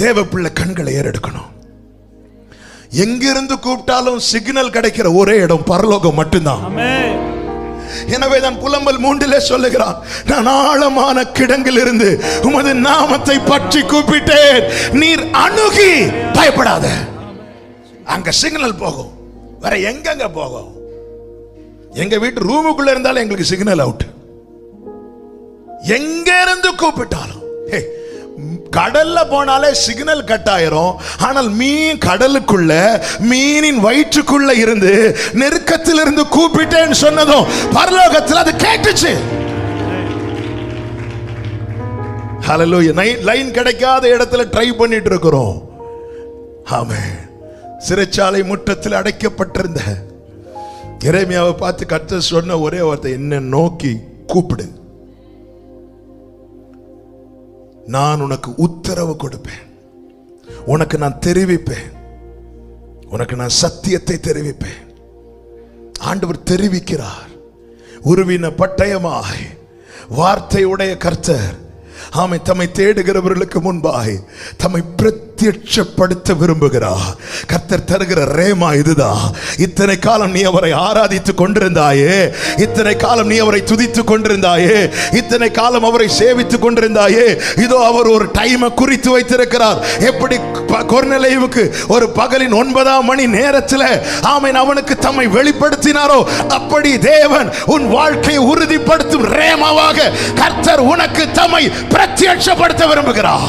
தேவ பிள்ளை கண்களை ஏறெடுக்கணும். எங்கிருந்து கூப்பிட்டாலும் சிக்னல் கிடைக்கிற ஒரே இடம் பரலோகம் மட்டும்தான். எனவே தான் புலம்பல் மூன்றிலே சொல்லுகிறான் நான் ஆழமான கிடங்கில் இருந்து உமது நாமத்தை பற்றி கூப்பிட்டேன். நீர் அணுகி பயப்படாத. அங்க சிக்னல் போகும். வேற எங்கெங்க போகும்? எங்க வீட்டு ரூமுக்குள்ள இருந்தாலும் எங்களுக்கு சிக்னல் அவுட் எங்க இருந்து கூப்பிட்டாலும் ஹே, கடல்ல போனாலே சிக்னல் கட் ஆயிரும். ஆனால் மீன் கடலுக்குள்ள மீனின் வயிற்றுக்குள்ள இருந்து நெருக்கத்தில் இருந்து கூப்பிட்டேன்னு சொன்னதும் பரலோகத்தில் அது கேட்டுச்சு. ஹalleluya லைன் கிடைக்காத இடத்துல ட்ரை பண்ணிட்டு இருக்கிறோம். ஆமே சிறைச்சாலை முற்றத்தில் அடைக்கப்பட்டிருந்த. இறைமையாவை பார்த்து கத்த சொன்ன ஒரே வார்த்தை என்ன நோக்கி கூப்பிடு. நான் உனக்கு உத்தரவு கொடுப்பேன். உனக்கு நான் தெரிவிப்பேன். உனக்கு நான் சத்தியத்தை தெரிவிப்பேன். ஆண்டவர் தெரிவிக்கிறார். உருவின பட்டயமாய் வார்த்தையுடைய கர்த்தர் ஆமை தம்மை தேடுகிறவர்களுக்கு முன்பாய் தம்மை பிரத்யட்சப்படுத்த விரும்புகிறார் கர்த்தர் தருகிற ரேமா இதுதான் இத்தனை காலம் நீ அவரை ஆராதித்துக் கொண்டிருந்தாயே. இத்தனை காலம் நீ அவரை துதித்துக் கொண்டிருந்தாயே. இத்தனை காலம் அவரை சேவித்துக் கொண்டிருந்தாயே. இதோ அவர் ஒரு டைமை குறித்து வைத்திருக்கிறார். எப்படி ப- ஒரு பகலின் ஒன்பதாம் மணி நேரத்தில் ஆமை அவனுக்கு தம்மை வெளிப்படுத்தினாரோ அப்படி தேவன் உன் வாழ்க்கையை உறுதிப்படுத்தும் ரேமாவாக கர்த்தர் உனக்கு தம்மை பிரத்யட்சப்படுத்த விரும்புகிறார்.